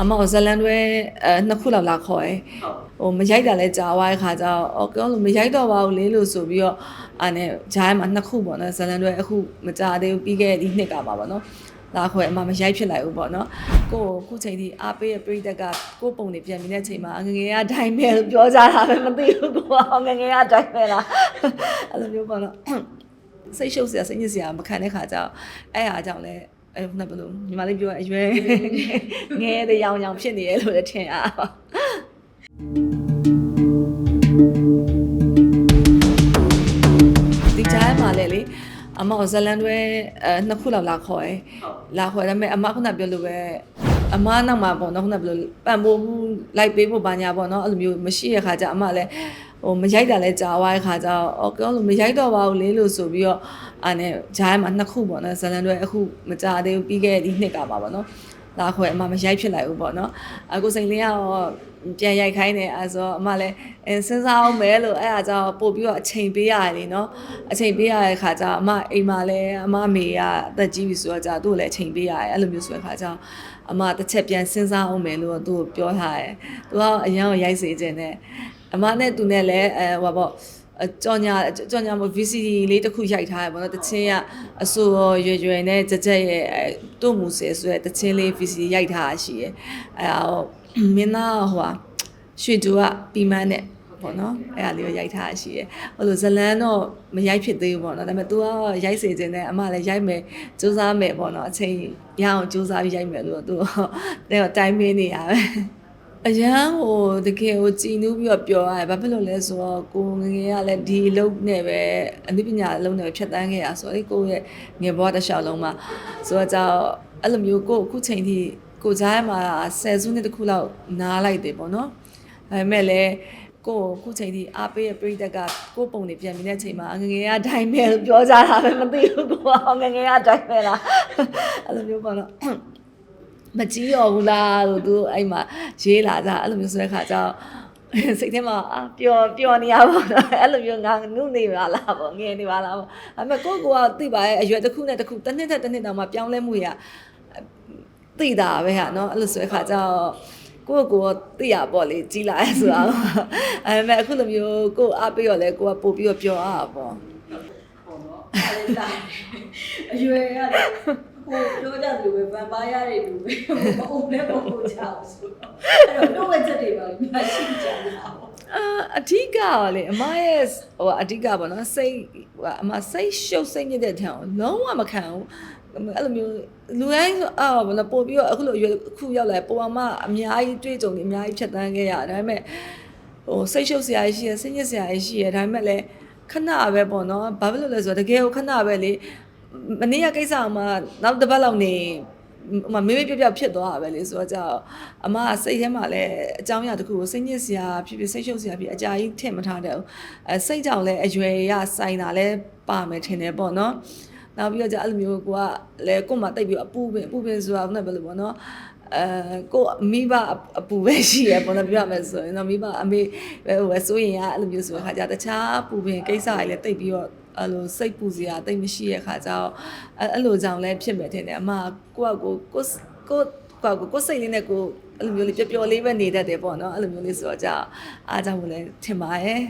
အမကဇလန်တွဲအဲနှစ်ခုလောက်လာခေါ်ရယ်ဟုတ်ဟိုမရိုက်တာလဲကြာသွားတဲ့ခါကျတော့အော်ကောလို့မရိုက်တော့ပါဘူးလေလို့ဆိုပြီးတော့အာနဲ့ဂျားမှာနှစ်ခုပေါ့နော်ဇလန်တွဲအခုမကြာသေးဘူးပြီးခဲ့တဲ့ဒီနှစ်ကပါပေါ့နော်လာခွဲအမမရိုက်ဖြစ်လိုက်ဘူးပေါ့နော်ကိုကိုခုချိန်ထိအားပေးရဲ့ပြိသက်ကကိုပုံနေပြန်နေတဲ့ချိန်မှာငငယ်ရဒိုင်မဲလို့ပြောကြတာပဲမသိဘူးကိုကငငယ်ရဒိုင်မဲလားအဲ့လိုမျိုးပေါ့နော်စိတ်ရှုပ်စရာစိတ်ညစ်စရာမခံတဲ့ခါကျတော့အဲ့အားကြောင့်လဲ အဲ့ခုနကဘယ်လိုညီမလေးပြောအရွယ်ငယ်တဲ့ရောင်ရောင်ဖြစ်နေရလို့လည်းထင်ရပါဒီကြားမှာလည်းလေအမကဇလန်တွဲအဲနှစ်ခုလောက်လာခေါ်ရယ်ဟုတ်လာခေါ်ရမယ်အမခုနပြောလို့ပဲအမနောက်မှာပေါ့နော်ခုနပြောလို့ပံ့ပိုးမှုလိုက်ပေးဖို့ဘာညာပေါ့နော်အဲ့လိုမျိုးမရှိရခါကျအမလည်း ဟိုမရိုက်တာလဲကြာသွားတဲ့ခါကျတော့အော်ကောလို့မရိုက်တော့ပါဘူးလေလို့ဆိုပြီးတော့အာနဲ့ဂျားမှာနှစ်ခုပေါ့နော်ဇလန်တွဲအခုမကြာသေးဘူးပြီးခဲ့တဲ့ဒီနှစ်ကပါပေါ့နော်လာခွဲအမမရိုက်ဖြစ်လိုက်ဘူးပေါ့နော်အခုစိန်လေးကတော့ပြန်ရိုက်ခိုင်းတယ်အဲဆိုတော့အမလည်းအဲစဉ်းစားအောင်မယ်လို့အဲ့အားကြောင့်ပို့ပြီးတော့အချိန်ပေးရတယ်လीနော်အချိန်ပေးရတဲ့ခါကျတော့အမအိမ်မှာလည်းအမအမေကအသက်ကြီးပြီဆိုတော့ကြာသူ့ကိုလည်းအချိန်ပေးရတယ်အဲ့လိုမျိုးဆိုတဲ့ခါကျတော့အမတစ်ချက်ပြန်စဉ်းစားအောင်မယ်လို့သူ့ကိုပြောထားတယ်သူကအရန်ကိုရိုက်စေခြင်းနဲ့ အမနဲ့သူနဲ့လည်းအဲဟိုပါပေါ့အကြောညာကြောညာမ VCD လေးတစ်ခုရိုက်ထားရပေါ့နော်တချင်းကအဆိုရောရွယ်ရွယ်နဲ့ကြက်ကြက်ရဲ့အဲတို့မူဆယ်ဆိုတဲ့တချင်းလေး VCD ရိုက်ထားတာရှိရယ်အဲဒါတော့မင်းသားဟိုဟာရွှေတူကပီမန်းနဲ့ပေါ့နော်အဲ့ဒါလေးကိုရိုက်ထားတာရှိရယ်ဟိုလိုဇလန်းတော့မရိုက်ဖြစ်သေးဘူးပေါ့နော်ဒါပေမဲ့ तू ကရိုက်စေခြင်းနဲ့အမလည်းရိုက်မယ်စူးစမ်းမယ်ပေါ့နော်အချိန်ရအောင်စူးစမ်းပြီးရိုက်မယ်လို့ तू တော့တိုင်းမင်းနေရပဲ အရန်ဟိုတကယ်ဟိုကြည်နူးပြီးတော့ပြောရတယ်ဘာဖြစ်လို့လဲဆိုတော့ကိုငငယ်ကလည်းဒီအလုပ်နဲ့ပဲအနုပညာအလုပ်နဲ့ပဲဖြတ်တန်းခဲ့ရဆိုတော့ကိုယ့်ရဲ့ငယ်ဘဝတစ်လျှောက်လုံးမှာဆိုတော့ကြောင့်အဲ့လိုမျိုးကိုအခုချိန်ထိကိုကြားမှာဆယ်စုနှစ်တစ်ခုလောက်နားလိုက်တယ်ပေါ့နော်ဒါပေမဲ့လည်းကိုအခုချိန်ထိအားပေးရဲ့ပြိသက်ကကိုပုံနေပြန်နေတဲ့ချိန်မှာငငယ်ကဒိုင်မဲလို့ပြောကြတာပဲမသိဘူးကိုကငငယ်ကဒိုင်မဲလားအဲ့လိုမျိုးပေါ့နော် မကြီးရောဘူးလားလို့သူအဲ့မှာရေးလာကြအဲ့လိုမျိုးဆိုတဲ့ခါကျတော့စိတ်ထဲမှာအပျော်ပျော်နေရပါတော့အဲ့လိုမျိုးငါနုနေပါလားပေါ့ငယ်နေပါလားပေါ့အဲ့မဲ့ကိုကိုကသိပါရဲ့အရွယ်တစ်ခုနဲ့တစ်ခုတစ်နှစ်နဲ့တစ်နှစ်တောင်မှပြောင်းလဲမှုရသိတာပဲဟာနော်အဲ့လိုဆိုတဲ့ခါကျတော့ကိုယ့်ကိုယ်သိရပေါ့လေကြီးလာရဆိုတော့အဲမဲ့အခုလိုမျိုးကိုယ်အားပေးတော့လဲကိုကပို့ပြီးတော့ပြောရတာပေါ့ဟုတ်တော့အဲ့ဒါအရွယ်ရတယ် ဟိုပြောကြတယ်ပဲဗန်ပါရတဲ့လူပဲမအုံနဲ့မဟုတ်ကြဘူးဆိုတော့အဲ့တော့တော့ဝက်ချက်တွေပါမရှိကြဘူးအာအဓိကကလေအမရဲ့ဟိုအဓိကပေါ့နော်စိတ်ဟိုအမစိတ်ရှုပ်စိတ်ညစ်တဲ့ထံကိုလုံးဝမခံဘူးအဲ့လိုမျိုးလူတိုင်းဆိုအာဘာလို့ပို့ပြီးတော့အခုလိုအရွယ်အခုရောက်လာပို့အမအများကြီးတွေ့ကြုံနေအများကြီးဖြတ်တန်းခဲ့ရဒါပေမဲ့ဟိုစိတ်ရှုပ်စရာရှိရစိတ်ညစ်စရာရှိရဒါပေမဲ့လည်းခဏပဲပေါ့နော်ဘာဖြစ်လို့လဲဆိုတော့တကယ်ကိုခဏပဲလေ မနေ့ကကိစ္စအောင်မှနောက်တစ်ပတ်လောက်နေမမေးမေးပြပြဖြစ်သွားတာပဲလေဆိုတော့ကြောက်အမကစိတ်ထဲမှာလည်းအကြောင်းအရာတစ်ခုကိုစိတ်ညစ်စရာဖြစ်ဖြစ်စိတ်ရှုပ်စရာဖြစ်အကြာကြီးထင်မထားတဲ့ဘူးအဲစိတ်ကြောင့်လည်းအရွယ်ရဆိုင်တာလည်းပါမယ်ထင်တယ်ပေါ့နော်နောက်ပြီးတော့じゃအဲ့လိုမျိုးကိုကလည်းကို့မှာတိတ်ပြီးအပူပင်အပူပင်ဆိုတာဘယ်နဲ့ဘယ်လိုပေါ့နော်အဲကိုမိဘအပူပဲရှိရပေါ့နော်ပြောရမယ်ဆိုရင်တော့မိဘအမေဟိုဆိုရင်ကအဲ့လိုမျိုးဆိုတဲ့ခါကျတခြားပူပင်ကိစ္စတွေလည်းတိတ်ပြီးတော့ အဲ့လိုစိတ်ပူစရာတိတ်မရှိတဲ့ခါကျတော့အဲ့အဲ့လိုကြောင့်လည်းဖြစ်မယ်ထင်တယ်အမကိုကကိုကိုကိုကိုကိုကိုစိတ်လေးနဲ့ကိုအဲ့လိုမျိုးလေးပျော်ပျော်လေးပဲနေတတ်တယ်ပေါ့နော်အဲ့လိုမျိုးလေးဆိုတော့ကြာအားကြောင့်မလဲထင်ပါရဲ့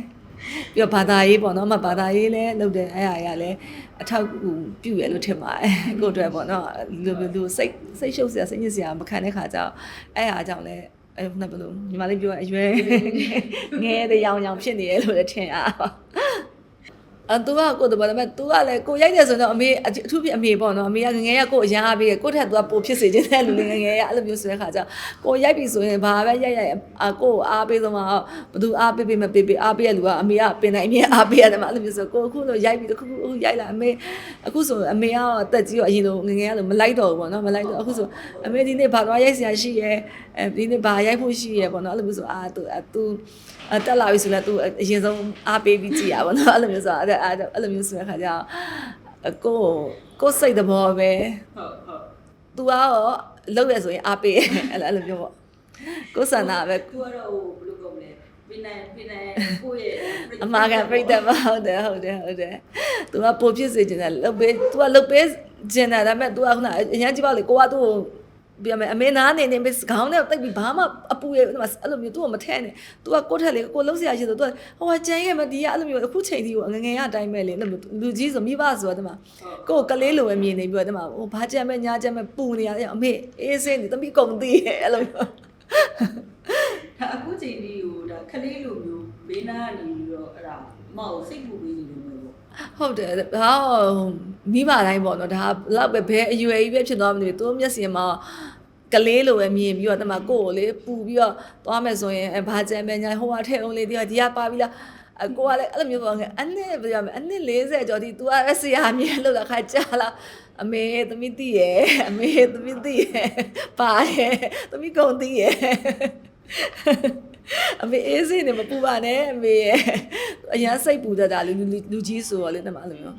ပြီးတော့ဘာသာရေးပေါ့နော်အမဘာသာရေးလည်းလုပ်တယ်အဲ့အရာလည်းအထောက်အကူပြုရလို့ထင်ပါတယ်ကိုအတွက်ပေါ့နော်လူလူစိတ်စိတ်ရှုပ်စရာစိတ်ညစ်စရာမခံတဲ့ခါကျတော့အဲ့အရာကြောင့်လည်းအဲ့ခုနကဘယ်လိုညီမလေးပြောအရွယ်ငယ်တဲ့ရောင်ရောင်ဖြစ်နေရလို့လည်းထင်ရပါ အတူကကိုတော့ဗါမဲ့ तू ကလည်းကိုရိုက်တယ်ဆိုတော့အမေအထူးဖြစ်အမေပေါ့နော်အမေကငငယ်ရကိုအရန်အားပေးတယ်ကိုထက် तू ကပိုဖြစ်စေခြင်းတဲ့လူငငယ်ရအဲ့လိုမျိုးဆိုတဲ့ခါကျကိုရိုက်ပြီဆိုရင်ဘာပဲရိုက်ရိုက်အကိုအားပေးဆုံးမှာဘသူအားပေးပေးမပေးပေးအားပေးရလူကအမေကပင်နိုင်အမြဲအားပေးရတယ်မှာအဲ့လိုမျိုးဆိုကိုအခုလိုရိုက်ပြီတစ်ခုခုအခုရိုက်လာအမေအခုဆိုအမေကတော့အသက်ကြီးတော့အရင်လိုငငယ်ရလို့မလိုက်တော့ဘူးပေါ့နော်မလိုက်တော့အခုဆိုအမေဒီနေ့ဘာသွားရိုက်စရာရှိရဲအဲဒီနေ့ဘာရိုက်ဖို့ရှိရဲပေါ့နော်အဲ့လိုမျိုးဆိုအာ तू အ तू အတက်လာပြီဆိုလဲ तू အရင်ဆုံးအားပေးပြီးကြည်ရပါတော့အဲ့လိုမျိုးဆိုအဲ့ ့တော့အဲ့အဲ့လိုမျိုးဆိုတဲ့ခါကျတော့ကိုကိုစိတ်သဘောပဲဟုတ်ဟုတ်သူကရောလောက်ရဆိုရင်အားပေးအဲ့လိုအဲ့လိုမျိုးပေါ့ကိုဆန္ဒပဲကိုကတော့ဟိုဘယ်လိုကုန်လဲပြနေပြနေကိုရဲ့အမကပြိတ္တမဟုတ်တယ်ဟုတ်တယ်ဟုတ်တယ်သူကပိုဖြစ်စေချင်တယ်လုတ်ပေးသူကလုတ်ပေးကျင်တာဒါပေမဲ့ तू ကခုနအရင်ကြည့်ပါလေကိုကသူ့ကို ပြမယ်အမေနာနေနေမစကောင်းနဲ့တိတ်ပြီးဘာမှအပူရဲ့အဲ့လိုမျိုးသူ့ကိုမထဲနဲ့ तू ကကိုယ့်ထက်လေကိုလုံးစရာရှိတယ် तू ဟိုကကျန်ရဲ့မဒီကအဲ့လိုမျိုးအခုချိန်ဒီကိုငငယ်ရအတိုင်းပဲလေအဲ့လိုမျိုးလူကြီးဆိုမိဘဆိုတော့ဒီမှာကိုယ်ကလေးလိုပဲမြင်နေပြီးတော့ဒီမှာဟိုဘာကြမ်းပဲညာကြမ်းပဲပူနေရတယ်အမေအေးစင်းနေတမိကုန်သေးရဲ့အဲ့လိုမျိုးဒါအခုချိန်လေးကိုဒါခလေးလိုမျိုးဘေးနားကနေပြီးတော့အဲ့ဒါမဟုတ်စိတ်ပူပေးနေတယ်မျိုးပေါ့ ဟုတ်တယ်ဟာမိဘတိုင်းပေါ့နော်ဒါလောက်ပဲဘယ်အရွယ်ကြီးပဲဖြစ်သွားမလို့သူမျက်စိမှာကလေးလိုပဲမြင်ပြီးတော့တမကိုကိုလေပူပြီးတော့သွားမယ်ဆိုရင်ဘာကြမ်းပဲညာဟိုကထဲအောင်လေးဒီကဒီကပါပြီးလားအကိုကလည်းအဲ့လိုမျိုးပေါ့ငယ်အနှစ်ပြောရမယ်အနှစ်40ကျော်ဒီ तू ကဆရာမြင်လို့လားခါကြာလားအမေသမီးသိရဲ့အမေသမီးသိရဲ့ပါရဲ့သမီးကုန်သိရဲ့အမေအေးစင်းနေမပူပါနဲ့အမေရဲ့ အရန်စိတ်ပူတတ်တာလူလူလူကြီးဆိုတော့လေတမအဲ့လိုမျိုး